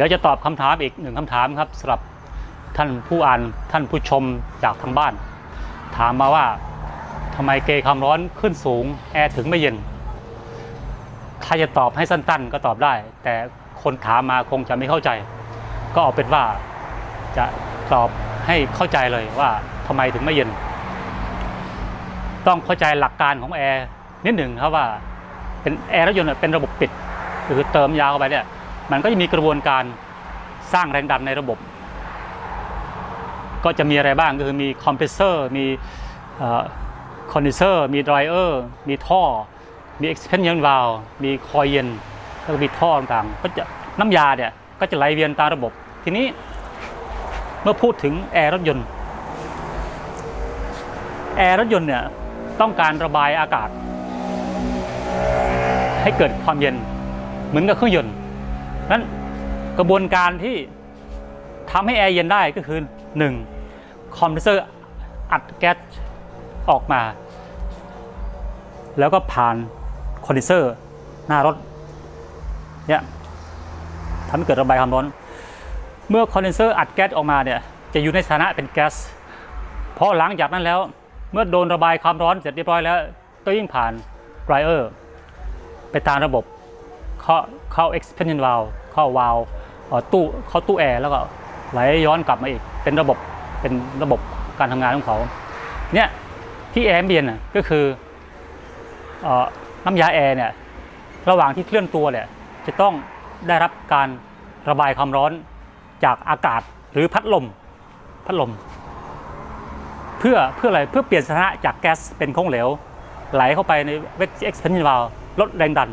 ดี๋ยวจะตอบคำถามอีกหนึ่งคำถามครับสำหรับท่านผู้อ่านท่านผู้ชมจากทางบ้าน ถามมาว่าทำไมเกยความร้อนขึ้นสูงแอร์ถึงไม่เย็น ถ้าจะตอบให้สั้นๆ ก็ตอบได้ แต่คนถามมาคงจะไม่เข้าใจ ก็เอาเป็นว่าจะตอบให้เข้าใจเลยว่าทำไมถึงไม่เย็น ต้องเข้าใจหลักการของแอร์นิดหนึ่งครับว่าเป็นแอร์รถยนต์เป็นระบบปิด คือเติมยาวเข้าไปเนี่ย มันก็จะมีกระบวนการสร้างแรงดันในระบบ ก็จะมีอะไรบ้างก็คือมีคอมเพรสเซอร์มีคอนดิเซอร์มีดรายเออร์มีท่อ มี expansion valve มีคอยเย็น แล้วก็มีท่อต่างๆ ก็จะน้ำยาเนี่ยก็จะไหลเวียนตามระบบ ทีนี้เมื่อพูดถึงแอร์รถยนต์ แอร์รถยนต์เนี่ยต้องการระบายอากาศ ให้เกิดความเย็นเหมือนกับเครื่องยนต์ นั้นกระบวนการที่ทำให้แอร์เย็นได้ก็คือ 1. คอมเพรสเซอร์อัดแก๊สออกมา แล้วก็ผ่านคอนดิเซอร์หน้ารถเนี่ยทำให้เกิดระบายความร้อน เมื่อคอนเดนเซอร์อัดแก๊สออกมาเนี่ยจะอยู่ในสถานะเป็นแก๊สเพราะหลังจากนั้นแล้ว เมื่อโดนระบายความร้อนเสร็จเรียบร้อยแล้ว ก็ยิ่งผ่านไรเออร์ไปตามระบบ เข้าเข้า expansion valve เข้าวาล์วเอ่อตู้เข้าตู้แอร์แล้วก็ไหลย้อนกลับมาอีก เป็นระบบเป็นระบบการทำงานของเขาเนี่ยที่แอร์เบียนก็คืออน้ำยาแอร์เนี่ยระหว่างที่เคลื่อนตัวเนี่ยจะต้องได้รับการระบายความร้อนจากอากาศหรือพัดลมพัดลม เพื่อเพื่ออะไรเพื่อเปลี่ยนสถานะจากแก๊สเป็นของเหลว ไหลเข้าไปในเวก expansion valve ลดแรงดัน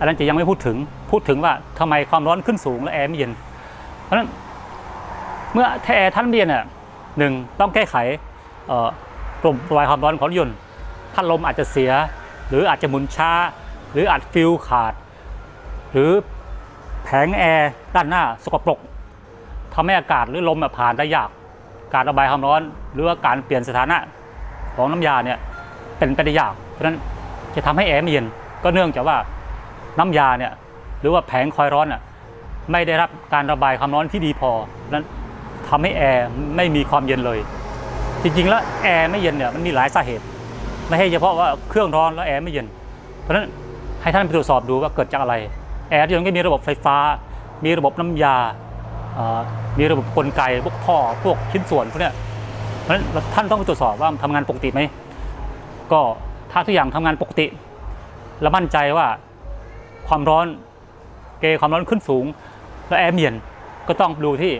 อันนั้นจะยังไม่พูดถึงพูดถึงว่าทำไมความร้อนขึ้นสูงและแอร์ไม่เย็น เพราะฉะนั้นเมื่อถ้าแอร์ท่านเย็นอะหนึ่งต้องแก้ไขเอ่อระบบระบายความร้อนของรถยนต์พัดลมอาจจะเสีย หรืออาจจะหมุนช้า หรืออาจฟิลขาด หรือแผงแอร์ด้านหน้าสกปรกทำให้อากาศหรือลมผ่านได้ยาก การระบายความร้อน หรือว่าการเปลี่ยนสถานะของน้ำยาเนี่ยเป็นไปได้ยาก เพราะฉะนั้นจะทำให้แอร์ไม่เย็นก็เนื่องจากว่า น้ำยาเนี่ยหรือว่าแผงคอยร้อนอะไม่ได้รับการระบายความร้อนที่ดีพอนั้นทำให้แอร์ไม่มีความเย็นเลย จริงๆ แล้วแอร์ไม่เย็นเนี่ยมันมีหลายสาเหตุ ไม่ใช่เฉพาะว่าเครื่องร้อนแล้วแอร์ไม่เย็น เพราะฉะนั้นให้ท่านไปตรวจสอบดูว่าเกิดจากอะไร แอร์ที่มันก็มีระบบไฟฟ้า มีระบบน้ำยา มีระบบกลไกพวกท่อพวกชิ้นส่วนพวกเนี้ยเพราะฉะนั้นท่านต้องไปตรวจสอบว่ามันทำงานปกติไหมก็ถ้าทุกอย่างทำงานปกติ และมั่นใจว่า ความร้อน เกความร้อนขึ้นสูง และแอร์เย็นก็ต้องดูที่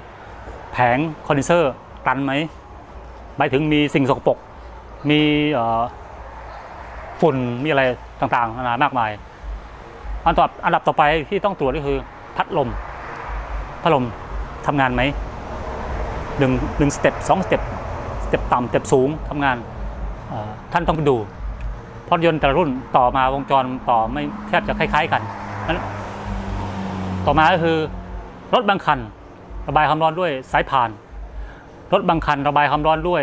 แผงคอนเดนเซอร์ตันไหมหมายถึงมีสิ่งสกปรกมีฝุ่นมีอะไรต่างๆนานามากมาย อันต่ออันดับต่อไปที่ต้องตรวจก็คือพัดลม พัดลมทำงานไหมหนึ่งหนึ่งสเต็ปสองสเต็ปสเต็ปต่ำสเต็ปสูงทำงานท่านต้องไปดู ราะรถยนต์แต่ละรุ่นต่อมาวงจรต่อไม่แทบจะคล้าย ๆ กันต่อมาก็คือรถบางคัน ระบายความร้อนด้วยสายพาน รถบางคันระบายความร้อนด้วย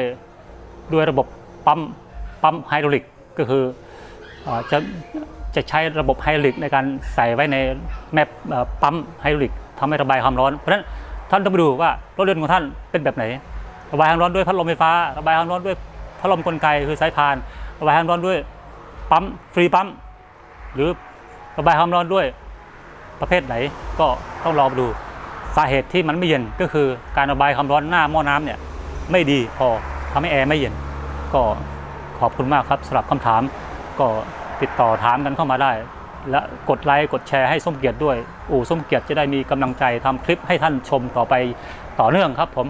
ด้วยระบบปั๊มปั๊มไฮดรอลิกก็คืออจะจะใช้ระบบไฮดรอลิกในการใส่ไว้ในแมปปั๊มไฮดรอลิกทำให้ระบายความร้อน เพราะฉะนั้นท่านต้องไปดูว่ารถยนต์ของท่านเป็นแบบไหน ระบายความร้อนด้วยพัดลมไฟฟ้า ระบายความร้อนด้วยพัดลมกลไกคือสายพาน ระบายความร้อนด้วย ปั๊มฟรีปั๊มหรือระบายความร้อนด้วยประเภทไหนก็ต้องรอดูสาเหตุที่มันไม่เย็นก็คือการระบายความร้อนหน้าหม้อน้ำเนี่ยไม่ดีพอทำให้แอร์ไม่เย็น ก็ขอบคุณมากครับสำหรับคำถามก็ติดต่อถามกันเข้ามาได้ และกดไลค์กดแชร์ให้ส้มเกียรติด้วย อู่ส้มเกียรติจะได้มีกำลังใจทำคลิปให้ท่านชมต่อไปต่อเนื่องครับผม